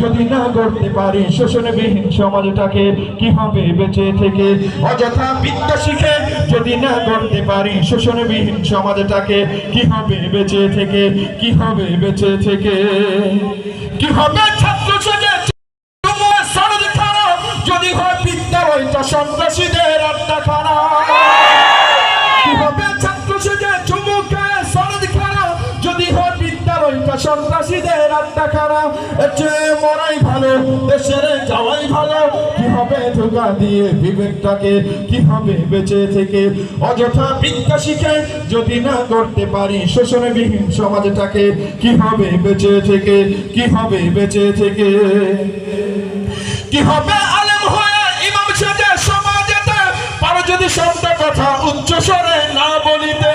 যদি না করতে পারি, শোষণবিহীন সমাজটাকে কি হবে বেঁচে থেকে? অযথা বিদ্যা শিখে যদি না করতে পারি, শোষণবিহীন সমাজটাকে কি হবে বেঁচে থেকে? কি হবে বেঁচে থেকে? কি হবে ছাত্র যদি হয় বিদ্যালয়টা সন্ত্রাসীদের আড্ডা খারাপ? সন্ত্রাসীদের আড্ডা খারাপ এর মরাই ভালো, দেশের যাওয়াই ভালো। কি হবে ধোকা দিয়ে বিবেকটাকে কি হবে বেঁচে থেকে? অযথা বিদ্যা শিখে যদি না করতে পারি, শোষণবিহীন সমাজটাকে কি হবে বেঁচে থেকে? কি হবে বেঁচে থেকে? কি হবে আলেম হয়ে ইমাম সেজে সমাজেতে, পারো যদি সত্য কথা উচ্চ স্বরে না বলিতে?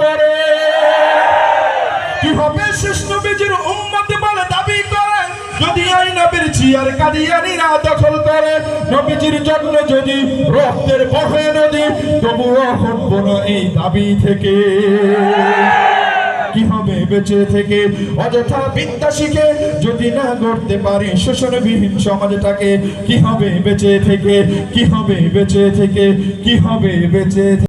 চিয়ার কাদিয়ানিরা দখল করে। নবীজির জন্য যদি রক্তের বহে নদী না এই দাবি থেকে। কি হবে বেঁচে থেকে? অযথা বিদ্যা শিখে যদি না করতে পারি শোষণবিহীন সমাজটাকে, কি হবে বেঁচে থেকে? কি হবে বেঁচে থেকে? কি হবে বেঁচে